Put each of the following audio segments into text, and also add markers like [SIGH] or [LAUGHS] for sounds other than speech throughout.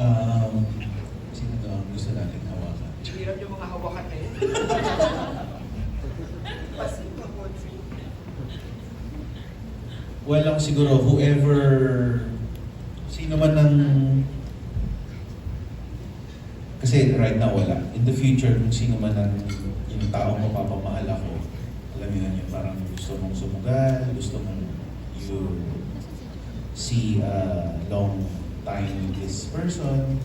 Um, sino daw ang gusto natin hawakan? Hirap yung mga hawakan na yun. Well, ako siguro, whoever, sino man ang, kasi right now wala. In the future, kung sino man ang yung taong mapapamahal ako, alam mo yun, parang gusto mong sumugal, gusto mong you see a long time this person,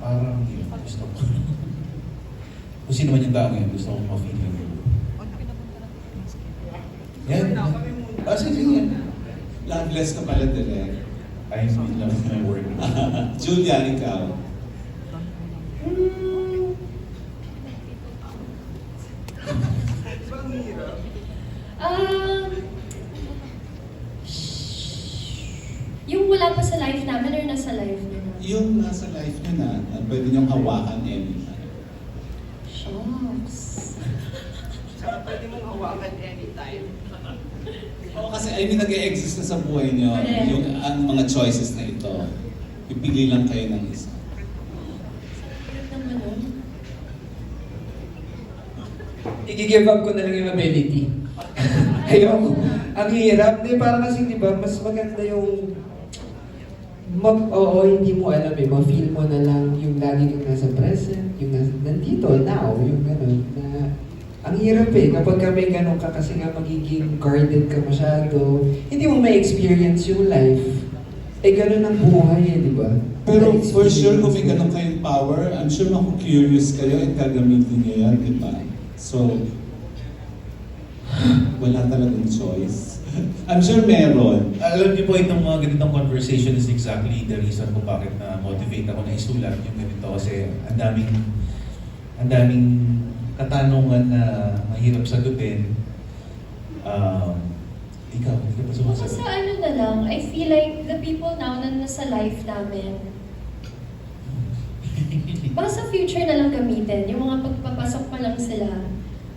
parang yun, gusto ko. [LAUGHS] kung sino man yung taong yun, gusto kong ma-feel yun. Yan. Ah, sige, sige. Loveless ka pala din I'm in love with my work. [LAUGHS] Julia, ikaw. Di ba ang hirap? Um, yung wala pa sa life namin or nasa life niyo na? Yung nasa life niyo na, na pwede niyong hawakan anytime. Shucks. [LAUGHS] Saka pwede mong hawakan anytime. [LAUGHS] Oo, kasi I mean, nag-e-exist na sa buhay niyo Correct. yung ang mga choices na ito. Pipili lang kayo ng isa. Ano naman nun? I-give up ko na lang yung ability. [LAUGHS] Ayoko. Ang hirap. Di, parang kasi, di ba, mas maganda yung mag, oo, hindi mo alam eh, ma-feel mo na lang yung lagi kang nasa present, yung nasa, nandito, now, yung gano'n, na ang hirap eh, kapag ka may ganun ka kasi nga magiging guarded ka masyado, hindi mo ma-experience yung life. Eh, ganun ang buhay eh, di ba? Pero for sure, kung may ganun kayong power, I'm sure maku-curious kayo at gagamitin niyo yan, di ba? So, wala talagang choice. I'm sure meron. Alam niyo po, itong mga ganitong conversation is exactly the reason kung bakit na-motivate ako na isulat yung ganito kasi ang daming ang daming katanungan na mahirap sagutin. Um, ikaw, hindi ka pa sumasagot. sa ano na lang, I feel like the people now na nasa life namin, baka sa future na lang gamitin. Yung mga pagpapasok pa lang sila,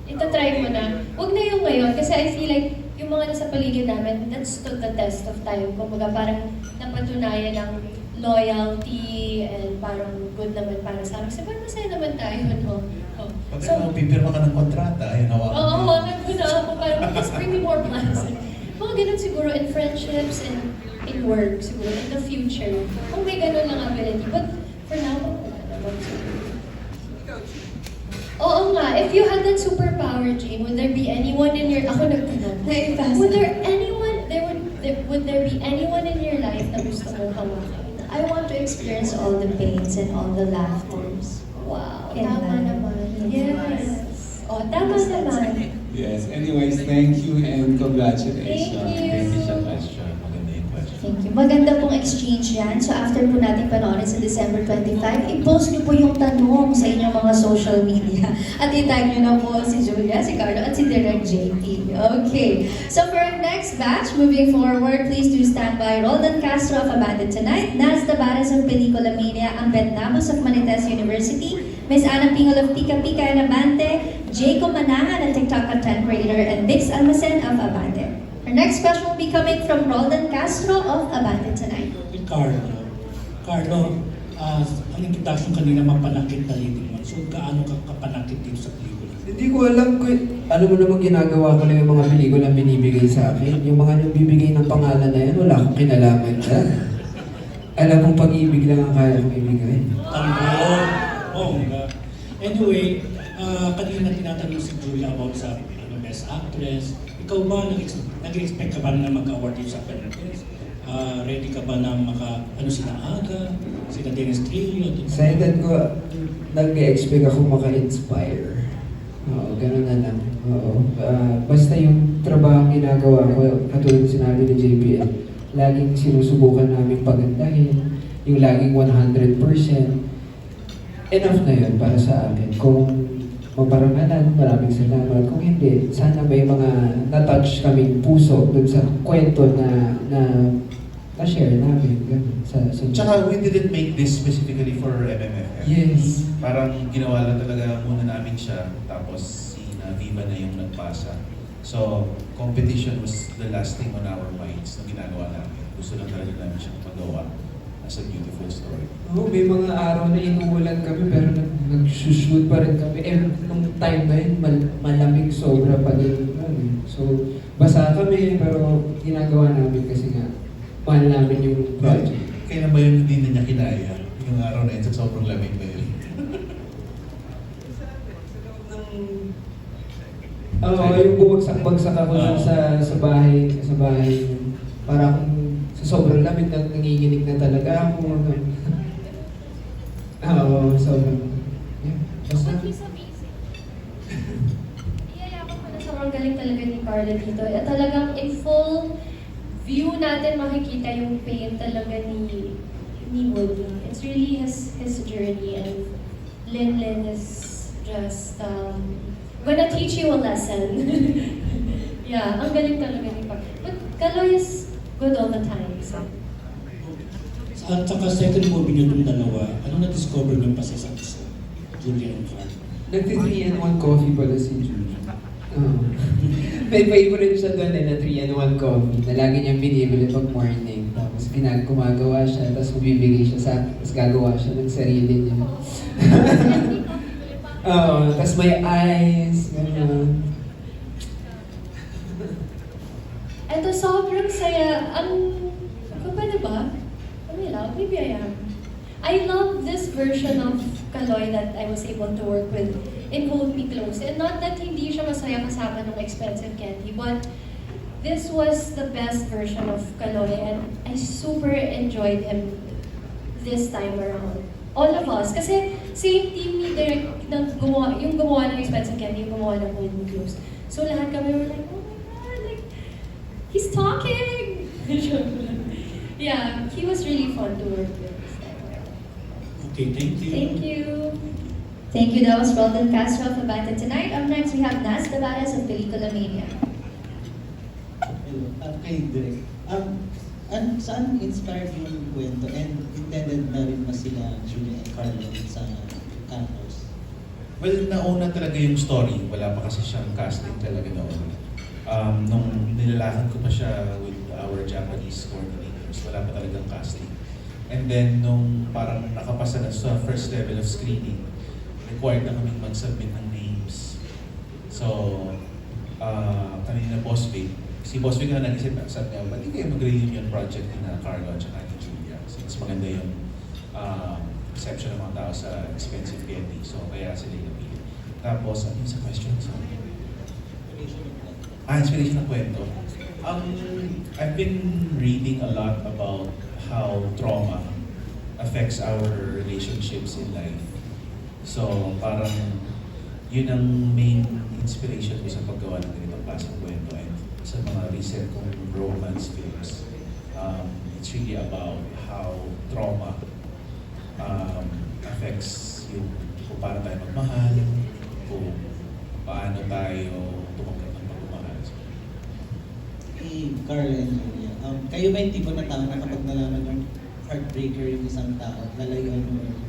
itatry mo na. Huwag na yung ngayon, kasi I feel like yung mga nasa paligid namin, that stood the test of time. Kumbaga parang napatunayan ng loyalty and parang good naman para sa amin. Kasi parang masaya naman tayo, no? Oh. Pag So, ano, pipirma ka ng kontrata, ayun, hawakan Oo, mo. hawakan ko na ako. Parang, please bring me more blessings. Mga ganun siguro in friendships and in work siguro in the future. Kung may ganun lang ability. But for now, wala naman siguro. Oo nga, if you had that superpower, Jane, would there be anyone in your... Ako nagtanong. Would there anyone... There would, there, would there be anyone in your life na gusto mong hawakan? I want to experience all the pains and all the laughters. Wow, In tama life. naman. Yes. Oh, tama naman. Yes, anyways, thank you and congratulations. Thank you. Thank you sa question. Maganda yung question. Thank you. Maganda pong exchange yan. So after po natin panoorin sa December 25, i-post niyo po yung tanong sa inyong mga social media. [LAUGHS] At itag niyo na po si Julia, si Carlo, at si Direk JP. Okay. So for our next batch, moving forward, please do stand by Roldan Castro of Abandon Tonight, Nas Tabares of Pelicula Media, ang Betnamos of Manites University, Miss Ana Pingol of Pika Pika and Abante, Jacob Manahan, a TikTok content creator, and Vix Almacen of Abante. Our next question will be coming from Roldan Castro of Abante Tonight. Carlo. Carlo, ah, ang introduction kanina mapanakit na leading man. So, gaano ka kapanakit dito sa pelikula? Hindi ko alam ko, ano mo namang ginagawa ko lang yung mga pelikula binibigay sa akin. Yung mga nagbibigay ng pangalan na yan, wala akong kinalaman dyan. Alam kong pag-ibig lang ang kaya kong ibigay. Tanggol. Oh, nga. Anyway, ah, kanina tinatanong si Julia about sa ano, best actress. Ikaw ba, nag- nag-expect ka ba na mag-award dito sa Philippines? Ah, ready ka ba na maka, ano sila Aga, sila Dennis Trillo? Excited ko, nag-expect ako maka-inspire. Oo, ganun na lang. Oo. Ah, basta yung trabaho ginagawa ko, katulad sinabi ni JPL, laging sinusubukan namin pagandahin, yung laging 100%. Enough na yun para sa akin. Kung maparangalan, maraming salamat. Kung hindi, sana may mga na-touch kaming puso dun sa kwento na na na-share namin. Ganun, sa, sa Tsaka we didn't make this specifically for MMFF. Yes. Parang ginawa lang talaga muna namin siya, tapos si na Viva na yung nagpasa. So, competition was the last thing on our minds na ginagawa namin. Gusto lang talaga namin siya magawa. As a beautiful story. Oo, may mga araw na inuulan kami pero nag nag-shoot pa rin kami. Eh, nung time na yun, mal- malamig sobra pa din. Ano, eh. So, basa kami pero ginagawa namin kasi nga, mahal namin yung project. Kailan ba yung hindi na niya kinaya? Yung araw na yun sa sobrang lamig na yun. [LAUGHS] Oo, yung bumagsak-bagsak ako Oo. sa sa bahay, sa bahay. Para akong sobrang lamig nang nanginginig na talaga ako. ano. Oo, sobrang. Yeah, basta. But he's amazing. Iyayaman ko na sobrang galing talaga ni Carla dito. At talagang in full view natin makikita yung pain talaga ni ni Woody. It's really his his journey and Lin Lin is just um, gonna teach you a lesson. [LAUGHS] yeah, ang galing talaga ni Carla. But Kaloy is good all the time. So. At saka second movie niyo itong dalawa, ano na-discover niyo pa sa isa't isa? Julia and Clark. Nagti 3 and 1 coffee pala si Juju. [LAUGHS] Oo. May favorite siya doon eh, na 3 and 1 coffee na lagi niyang binibili pag morning. Tapos pinag gumagawa siya, tapos bibigay siya sa akin, tapos gagawa siya ng sarili niya. [LAUGHS] Oo, tapos may eyes, gano'n. Ito sobrang saya. Ang, ako pa na ba? Ano nila? Maybe I am. I love this version of Kaloy that I was able to work with in Hold Me Close. And not that hindi siya masaya kasama ng expensive candy, but this was the best version of Kaloy and I super enjoyed him this time around. All of us. Kasi same team ni Derek na gumawa, yung gumawa ng expensive candy, yung gumawa ng Hold Me Close. So lahat kami were like, talking! [LAUGHS] yeah, he was really fun to work with this time around. Okay, thank you. Thank you. Thank you. That was Weldon Castro for Battle Tonight. Up next, we have Nas Tavares of Pelikula Mania. Hello, uh, kay Direk. Um, an, saan inspired yung kwento and intended na rin ba sila Julia and Carlo sa campus? Well, nauna talaga yung story. Wala pa kasi siyang casting talaga noon. Um, nung nilalakan ko pa siya with our Japanese coordinators, wala pa talagang casting. And then, nung parang nakapasa na sa first level of screening, required na kaming mag-submit ng names. So, uh, kanina Boss Vic, si Boss Vic na nag-isip na, sabi niya, ba't kayo mag-reunion project na Carlo at saka ni Julia? So, mas maganda yung um, perception ng mga tao sa expensive candy. So, kaya sila yung napili. Tapos, ano yung sa question? Sorry. Ah, inspiration ng kwento. Um, I've been reading a lot about how trauma affects our relationships in life. So, parang yun ang main inspiration ko sa paggawa ng ganitong klaseng kwento and sa mga recent kong romance films. Um, it's really about how trauma um, affects yung kung paano tayo magmahal, kung paano tayo tumanggap. Kay Carlo and Julia, um, kayo ba yung tipo na tao na kapag nalaman yung heartbreaker yung isang tao, lalayuan mo